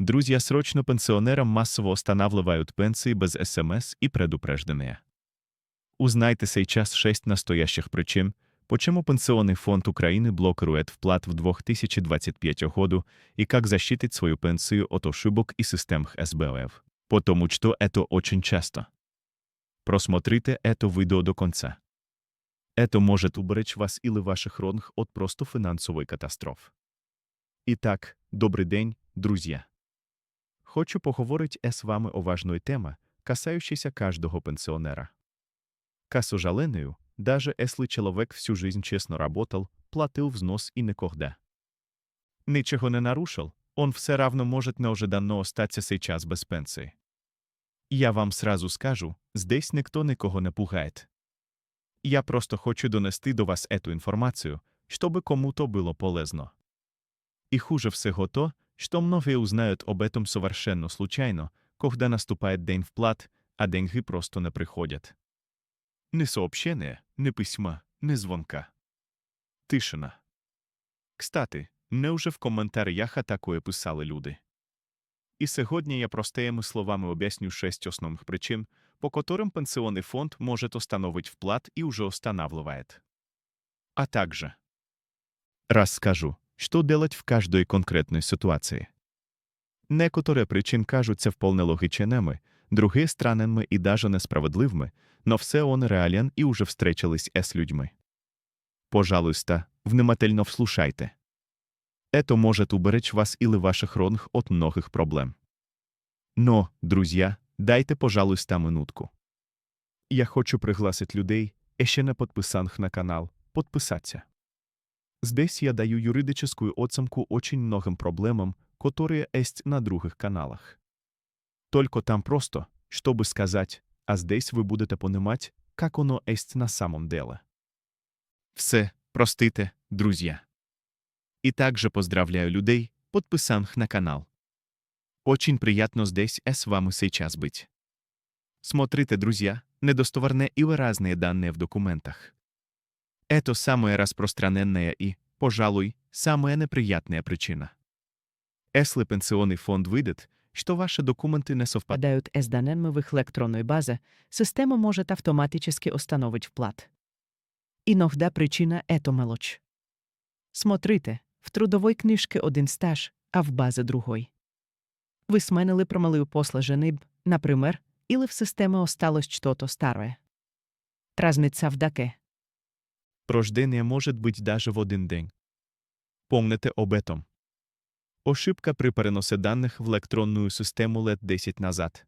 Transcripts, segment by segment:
Друзья, срочно пенсионерам массово устанавливают пенсии без СМС и предупреждения. Узнайте сейчас 6 настоящих причин, почему Пенсионный фонд Украины блокирует вплат в 2025 году и как защитить свою пенсию от ошибок и систем СБОФ. Потому что это очень часто. Просмотрите это видео до конца. Это может уберечь вас или ваших родных от просто финансової катастроф. Итак, добрий день, друзья. Хочу поговорити з вами о важної темі, касающейся каждого пенсионера. К сожалению, даже если человек всю жизнь честно работал, платил взнос и никогда. Ничего не нарушил, он все равно может неожиданно остаться сейчас без пенсии. Я вам сразу скажу, здесь никто никого не пугает. Я просто хочу донести до вас эту информацию, чтобы кому-то было полезно. И хуже всего то, что многие узнают об этом совершенно случайно, когда наступает день вплат, а деньги просто не приходят. Ни сообщения, ни письма, ни звонка. Тишина. Кстати, не вже в коментарях такое писали люди. І сьогодні я простими словами об'ясню шесть основних причин, по которым пенсионный фонд может установить вплат и уже устанавливает. А также расскажу, что делать в каждой конкретной ситуации. Некоторые причин кажутся вполне логичными, другие странными и даже несправедливыми, но все он реален и уже встречались с людьми. Пожалуйста, внимательно вслушайте. Это может уберечь вас или ваших родных от многих проблем. Но, друзья, дайте, пожалуйста, минутку. Я хочу пригласить людей, ще не подписаних на канал, подписаться. Здесь я даю юридическую оценку очень многим проблемам, которые есть на других каналах. Только там просто, чтобы сказать, а здесь вы будете понимать, как оно есть на самом деле. Все, простите, друзья. И также поздравляю людей, подписанных на канал. Очень приятно здесь с вами сейчас быть. Смотрите, друзья, недостоверные и разные данные в документах. Это самая распространенная и, пожалуй, самая неприятная причина. Если пенсионный фонд выйдет, что ваши документы не совпадают, Попадают с данными в их электронной базе, система может автоматически установить вплат. Иногда причина — это мелочь. Смотрите, в трудовой книжке один стаж, а в базе другой. Вы сменили промалую после жениб, например, или в системе осталось что-то старое. Разница в даке. рождение может быть даже в один день. Помните об этом. Ошибка при переносе данных в электронную систему лет 10 назад.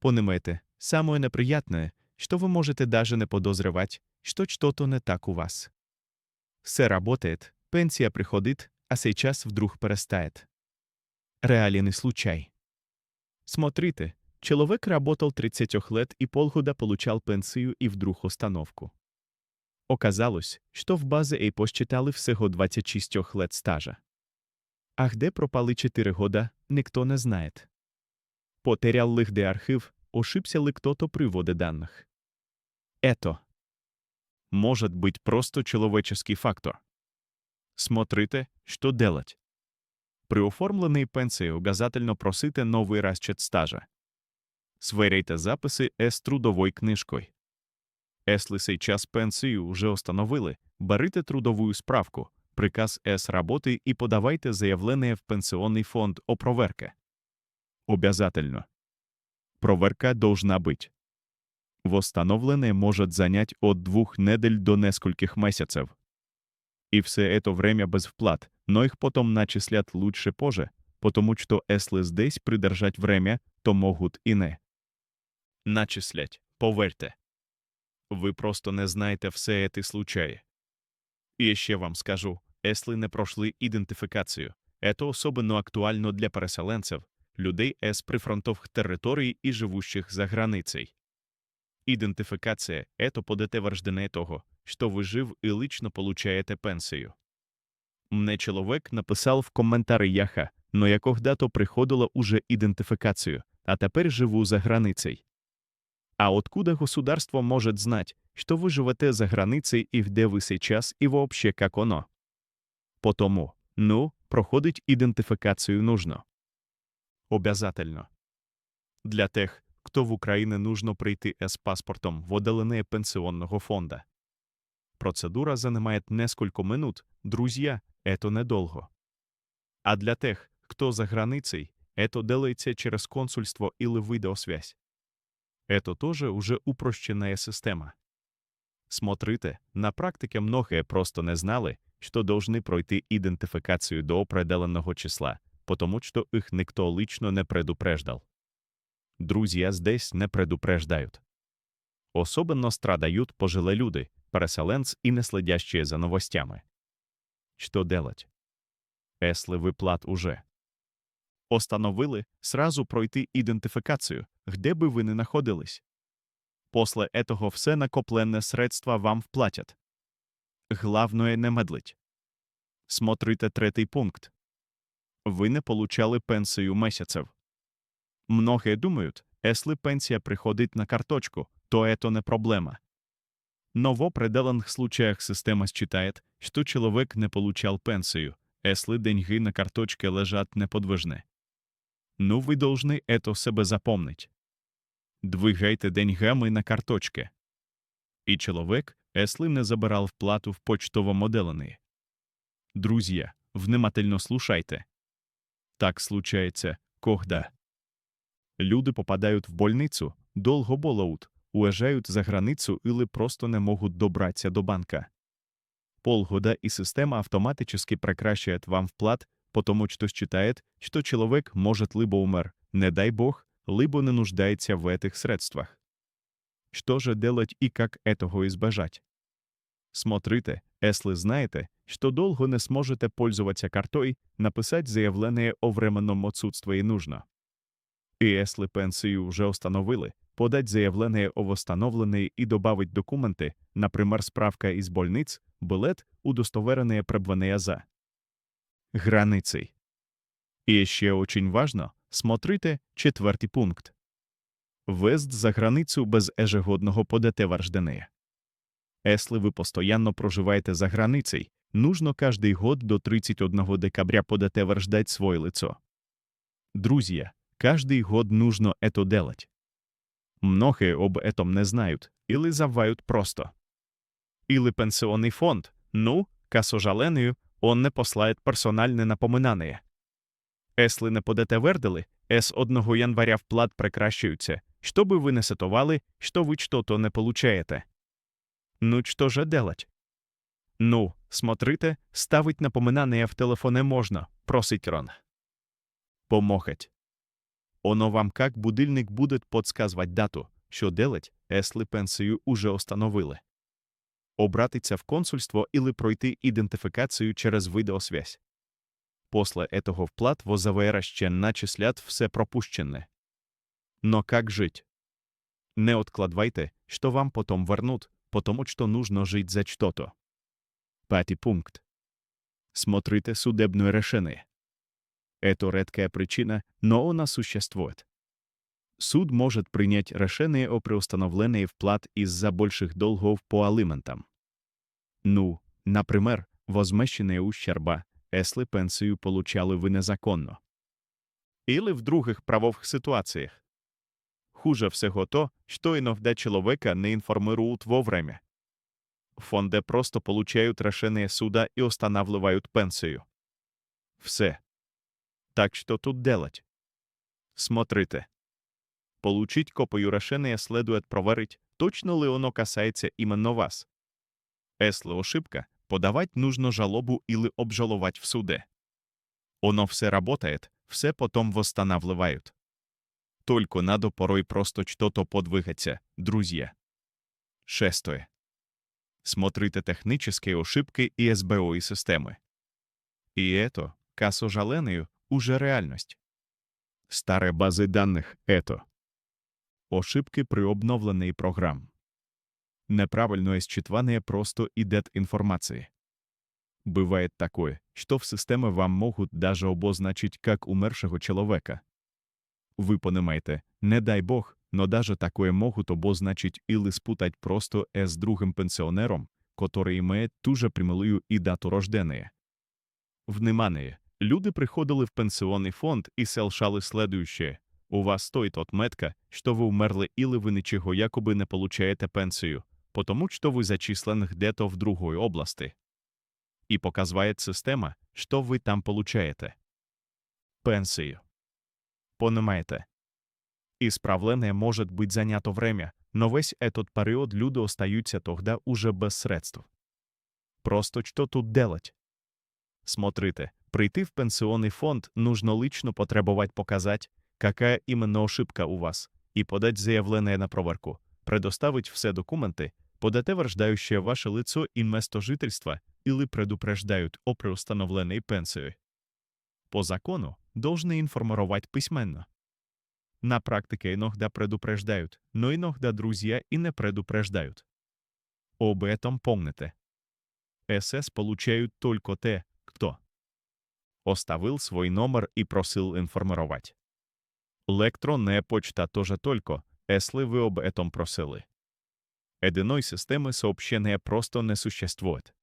Понимаете, самое неприятное, что вы можете даже не подозревать, что что-то не так у вас. Все работает, пенсия приходит, а сейчас вдруг перестает. Реальный случай. Смотрите, человек работал 30 лет и полгода получал пенсию и вдруг установку. Оказалось, що в базі ей посчитали всього 26 лет стажа. А де пропали 4 года, ніхто не знає. Потерял ли де архив, ошибся ли кто-то при вводе данных. Это может быть просто человеческий фактор. Смотрите, что делать. При оформленій пенсії обязательно просите новий розчет стажа. Сверяйте записи з трудовою книжкою. Если сейчас пенсию уже установили, берите трудовую справку, приказ С работы и подавайте заявление в пенсионный фонд о проверке. Обязательно. Проверка должна быть. Восстановление может занять от двух недель до нескольких месяцев. И все это время без вплат, но их потом начислят лучше позже, потому что если здесь придержать время, то могут и не. Начислять, поверьте. Ви просто не знаєте все ці случаї. І ще вам скажу, если не пройшли ідентифікацію, це особливо актуально для переселенців, людей з прифронтових територій і живущих за границей. Ідентифікація – это подтверждение того, що ви жив і лично получаєте пенсію. Мне чоловік написав в коментарях, но я когда-то приходила уже ідентифікацію, а тепер живу за границей. А откуда государство может знать, что вы живете за границей и где вы сейчас и вообще как оно? Потому, ну, проходить ідентифікацію нужно. обязательно. Для тех, хто в Україні нужно прийти з паспортом в отделение пенсіонного фонда. Процедура занимает несколько минут, друзья, это недолго. А для тех, кто за границей, это делается через консульство или видеосвязь. Это тоже уже упрощенная система. Смотрите, на практике многие просто не знали, что должны пройти идентификацию до определенного числа, потому что их никто лично не предупреждал. Друзья здесь не предупреждают. Особенно страдают пожилые люди, переселенцы и не следящие за новостями. Что делать? Если выплат уже. Остановили сразу пройти ідентифікацію, де би ви не знаходились. После этого все накоплене средства вам вплатять. Главное не медлить. Смотрите третій пункт. Ви не получали пенсію місяців. Многие думают, если пенсия приходит на карточку, то это не проблема. Но в определенных случаях система считает, что человек не получал пенсию, если деньги на карточке лежат неподвижны. Ну, вы должны это себе запомнить. Двигайте деньгами на карточке. И человек, если не забирал вплату в почтовом отделении. Друзья, внимательно слушайте. Так случается, когда люди попадают в больницу, долго болеют, уезжают за границу или просто не могут добраться до банка. Полгода и система автоматически прекращает вам вплат, потому что считает, что человек может либо умер, не дай бог, либо не нуждается в этих средствах. Что же делать и как этого избежать? Смотрите, если знаете, что долго не сможете пользоваться картой, написать заявление о временном отсутствии нужно. И если пенсию уже установили, подать заявление о восстановлении и добавить документы, например, справка из больниц, билет, удостоверенное пребывание за границей. И еще очень важно, смотрите четвертий пункт. Везд за границю без ежегодного ПДТ вождения. Если вы постоянно проживаете за границей, нужно каждый год до 31 декабря ПДТ вождать свое лицо. Друзья, каждый год нужно это делать. Многие об этом не знают или забывают просто. Или пенсионный фонд, ну, к сожалению, он не посылает персональне напоминання. Если не подете вердили, с 1 января вплат прекращаются, чтобы вы не сетовали, что вы что-то не получаете. Ну, что же делать? Ну, смотрите, ставить напоминання в телефоне можно, просить Рон. Помогать. Оно вам как будильник будет подсказывать дату, що делать, если пенсію уже установили. Обратиться в консульство или пройти ідентифікацію через відеосвязь. После этого вплат в ОЗВР ще начислят все пропущенне. Но как жить? Не откладывайте, что вам потом вернут, потому что нужно жить за что-то. Пятый пункт. Смотрите судебное решение. Это редкая причина, но она существует. Суд может принять решение о приустановлении вплат из-за больших долгов по алиментам. Ну, например, возмещение ущерба, если пенсию получали вы незаконно. Или в других правовых ситуациях. Хуже всего то, что иногда человека не информируют вовремя. Фонды просто получают решение суда и устанавливают пенсию. Все. Так что тут делать? Смотрите. Получить копию решения следует проверить, точно ли оно касается именно вас. Если ошибка, подавать нужно жалобу или обжаловать в суде. Оно все работает, все потом восстанавливают. Только надо порой просто что-то подвигаться, друзья. Шестое. Смотрите технические ошибки и СБО и системы. И это, к сожалению, уже реальность. Старые базы данных — это. Ошибки при обновлении программ. Неправильное считывание просто идет информации. Бывает такое, что в системе вам могут даже обозначить как умершего человека. Вы понимаете, не дай бог, но даже такое могут обозначить или спутать просто с другим пенсионером, который имеет ту же прямую и дату рождения. Внимание! Люди приходили в пенсионный фонд и совершали следующее. У вас стоит отметка, что вы умерли или вы ничего якобы не получаете пенсию, потому что вы зачислены где-то в другой области. И показывает система, что вы там получаете. Пенсию. Понимаете? Исправление может быть занято время, но весь этот период люди остаются тогда уже без средств. Просто что тут делать? Смотрите, прийти в пенсионный фонд нужно лично потребовать показать, какая именно ошибка у вас, и подать заявление на проверку, предоставить все документы, подтверждающие ваше лицо и место жительства или предупреждают о приустановленной пенсии. По закону должны информировать письменно. На практике иногда предупреждают, но иногда друзья и не предупреждают. Об этом помните. СС получают только те, кто оставил свой номер и просил информировать. Электронная почта тоже только, если вы об этом просили. Единой системы сообщения просто не существует.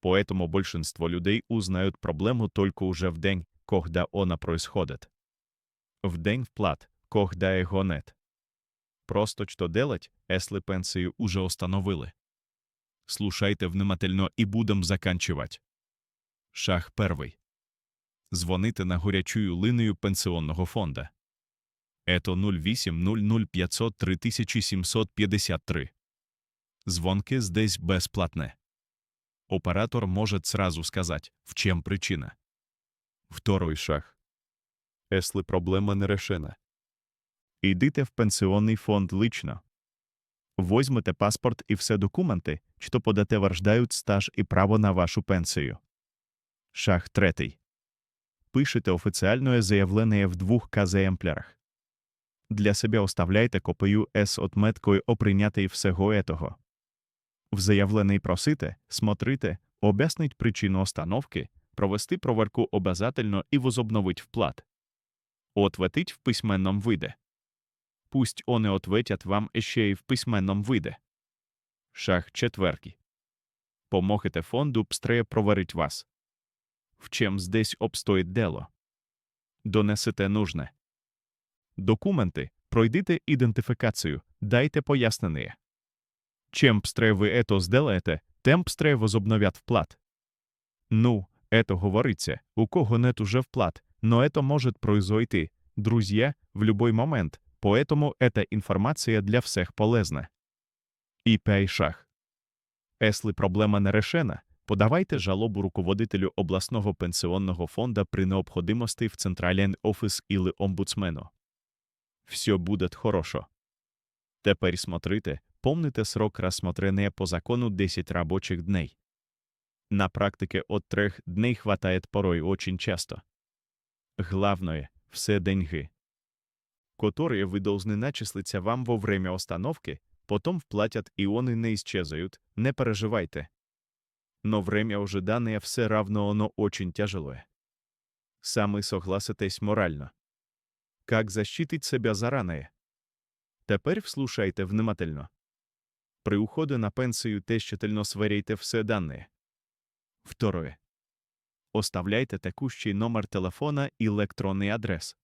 Поэтому большинство людей узнают проблему только уже в день, когда она происходит. В день вплат, когда его нет. Просто что делать, если пенсию уже установили? Слушайте внимательно і будем заканчивать. Шаг перший. Дзвонити на горячую линію пенсіонного фонда. Ето 08 500 3753. Звонки здесь безплатне. Оператор может сразу сказать, в чем причина. Второй шаг. Если проблема не решена. Идите в пенсионный фонд лично. Возьмете паспорт и все документи, що подтверждають стаж і право на вашу пенсію. Шаг третій. Пишете офіціальне заявлення в двох екземплярах. Для себе оставляйте копію з отметкою о прийнятій всього етого. В заявленій просите, смотрите, об'яснить причину остановки, провести проверку обязательно і возобновить вплат. Ответить в письменном виде. Пусть вони ответять вам ще й в письменном виде. Шаг четвертий. Помогите фонду бстреє проверить вас. В чим здесь обстоїть дело. Донесете нужне. Документи, пройдите ідентифікацію, дайте пояснення. Чем бстре ви ето сделаєте, тем бстре возобновят вплат. Ну, это говорится, у кого нет уже вплат, но это может произойти, друзья, в любой момент, поэтому эта информация для всех полезна. І п'ятий шаг. Если проблема не решена, подавайте жалобу руководителю обласного пенсіонного фонда при необходимості в центральний офіс или омбудсмену. Все будет хорошо. Теперь смотрите, помните срок рассмотрения по закону 10 рабочих дней. На практике от трех дней хватает порой очень часто. Главное – все деньги, которые вы должны начислиться вам во время остановки, потом вплатят и они не исчезают, не переживайте. Но время ожидания все равно оно очень тяжелое. Сами согласитесь морально. Как защитить себя заранее? Тепер вслушайте внимательно. При уходе на пенсію теж тщательно сверяйте все данные. Второе. Оставляйте текущий номер телефона и электронный адрес.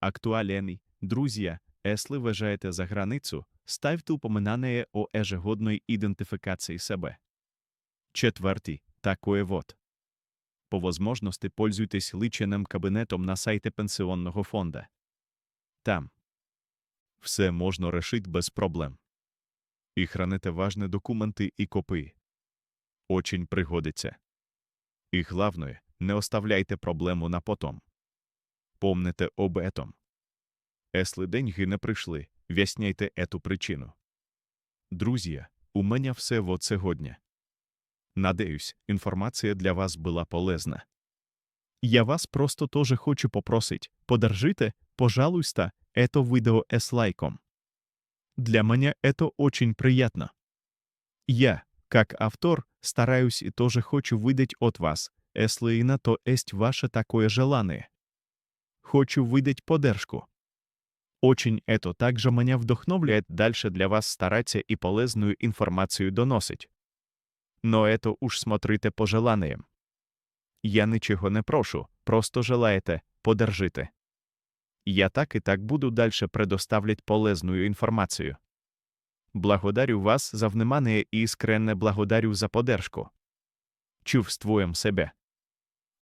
Актуальный, друзья, если виїжджаєте за границю, ставте упоминання о ежегодної ідентифікації себе. Четвертий. Такое вот. По возможности пользуйтесь личеним кабінетом на сайті пенсіонного фонда. Там все можна решить без проблем. І храните важні документи і копії. Очень пригодиться. І главное, не оставляйте проблему на потом. Помните об этом. Если деньги не прийшли, вясняйте эту причину. Друзі, у мене все вот сьогодні. Надеюсь, інформація для вас була полезна. Я вас просто тоже хочу попросить, подержите, пожалуйста, это видео с лайком. Для меня это очень приятно. Я, как автор, стараюсь и тоже хочу выдать от вас, если и на то есть ваше такое желание. Хочу выдать поддержку. Очень это также меня вдохновляет дальше для вас стараться и полезную информацию доносить. Но это уж смотрите по желаниям. Я нічого не прошу, просто желаєте подержите. Я так і так буду дальше предоставлять полезную інформацію. Благодарю вас за внимание і іскренне благодарю за подержку. Чувствуем себе.